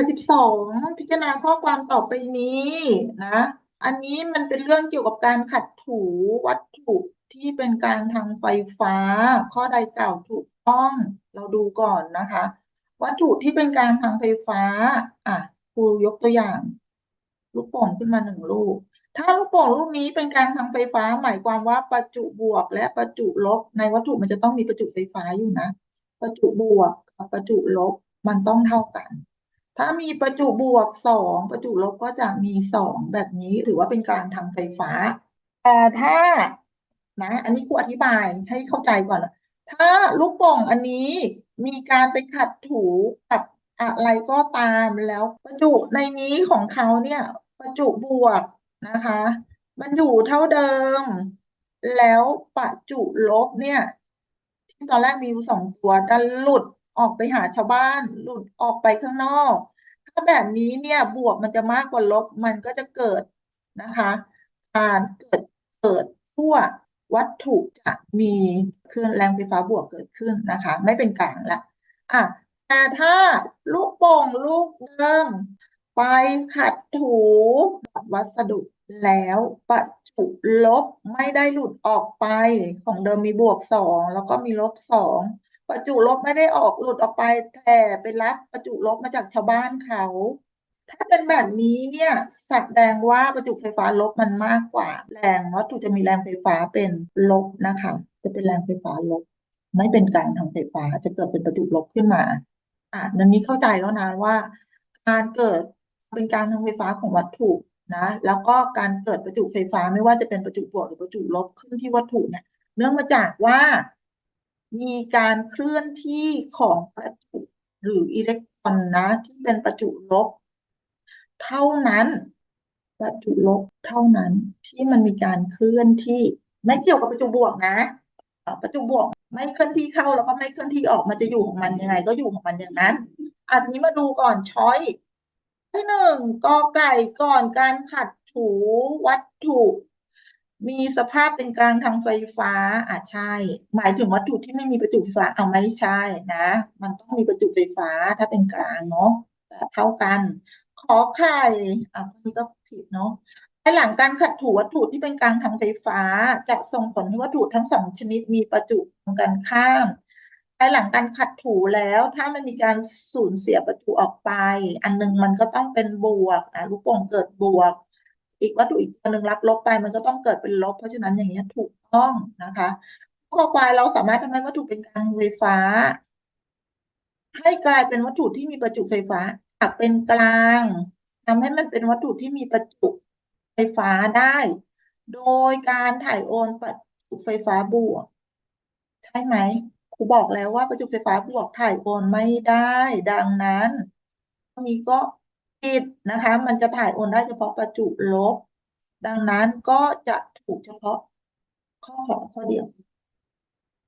ดสิบสองพิจารณาข้อความต่อไปนี้นะ อันนี้มันเป็นเรื่องเกี่ยวกับการขัดถูวัตถุที่เป็นกลางทางไฟฟ้า ข้อใดกล่าวถูกต้องเราดูก่อนนะคะ วัตถุที่เป็นกลางทางไฟฟ้า อะครูยกตัวอย่าง ลูกโป่งขึ้นมาหนึ่งลูก ถ้าลูกโป่งลูกนี้เป็นกลางทางไฟฟ้า หมายความว่าประจุบวกและประจุลบ ในวัตถุมันจะต้องมีประจุไฟฟ้าอยู่นะ ประจุบวกกับประจุลบมันต้องเท่ากัน ถ้ามีประจุบวกสองประจุลบก็จะมีสองแบบนี้ถือว่าเป็นกางทางไฟฟ้า แต่ถ้านะ อันนี้ครูอธิบายให้เข้าใจก่อน ถ้าลูกโป่งอันนี้มีการไปขัดถูกับอะไรก็ตามแล้วประจุในนี้ของเขาเนี่ย ประจุบวกนะคะ มันอยู่เท่าเดิม แล้วประจุลบเนี่ย ที่ตอนแรกมีอยู่สองตัวดันหลุดออกไปหาชาวบ้าน หลุดออกไปข้างนอก ถ้าแบบนี้เนี่ยบวกมันจะมากกว่าลบมันก็จะเกิดนะคะการเกิดเกิดขั้ววัตถุจะมีคลื่นแรงไฟฟ้าบวกเกิดขึ้นนะคะ ไม่เป็นกลางละอะแต่ถ้าลูกโป่งลูกเดิมไปขัดถูกับวัสดุแล้วประจุลบไม่ได้หลุดออกไปของเดิมมีบวกสองแล้วก็มีลบสอง ประจุลบไม่ได้ออกหลุดออกไปแต่ไปรับประจุลบมาจากชาวบ้านเขา ถ้าเป็นแบบนี้เนี่ยแสดงว่าประจุไฟฟ้าลบมันมากกว่า แรงวัตถุจะมีแรงไฟฟ้าเป็นลบนะคะ จะเป็นแรงไฟฟ้าลบ ไม่เป็นกางทางไฟฟ้าจะเกิดเป็นประจุลบขึ้นมาอะดังนี้เข้าใจแล้วนะว่าการเกิดเป็นการทางไฟฟ้าของวัตถุนะแล้วก็การเกิดประจุไฟฟ้าไม่ว่าจะเป็นประจุบวกหรือประจุลบขึ้นที่วัตถุเนี่ยเนื่องมาจากว่า มีการเคลื่อนที่ของประจุหรืออิเล็กตรอนนะ ที่เป็นประจุลบ เท่านั้นประจุลบเท่านั้นที่มันมีการเคลื่อนที่ ไม่เกี่ยวกับประจุบวกนะประจุบวกไม่เคลื่อนที่เข้าแล้วก็ไม่เคลื่อนที่ออกมันจะอยู่ของมันยังไง ก็อยู่ของมันอย่างนั้นอันนี้มาดูก่อนช้อยที่หนึ่งกอไก่ก่อนการขัดถูวัตถุ มีสภาพเป็นกลางทางไฟฟ้าอะใช่ หมายถึงวัตถุที่ไม่มีประจุไฟฟ้าเอาไม่ใช่นะ มันต้องมีประจุไฟฟ้าถ้าเป็นกลางเนาะแต่เท่ากัน ขอไข่อะพวกนี้ก็ผิดเนาะภายหลังการขัดถูวัตถุที่เป็นกลางทางไฟฟ้า จะส่งผลให้วัตถุทั้งสองชนิดมีประจุตรงกันข้ามภายหลังการขัดถูแล้วถ้ามันมีการสูญเสียประจุออกไป อันหนึงมันก็ต้องเป็นบวกอะลูกโป่งเกิดบวก อีกวัตถุอีกตัวหนึ่งรับลบไป มันก็ต้องเกิดเป็นลบ เพราะฉะนั้นอย่างนี้ยถูกต้องนะคะข้อควายเราสามารถทำให้วัตถุเป็นกางไฟฟ้า ให้กลายเป็นวัตถุที่มีประจุไฟฟ้าจากเป็นกลางทำให้มันเป็นวัตถุที่มีประจุไฟฟ้าได้ โดยการถ่ายโอนประจุไฟฟ้าบวก ใช่ไหมครูบอกแล้วว่าประจุไฟฟ้าบวกถ่ายโอนไม่ได้ ดังนั้นข้อนี้ก็ ผิดนะคะ มันจะถ่ายโอนได้เฉพาะประจุลบ ดังนั้นก็จะถูกเฉพาะข้อขอข้อเดียว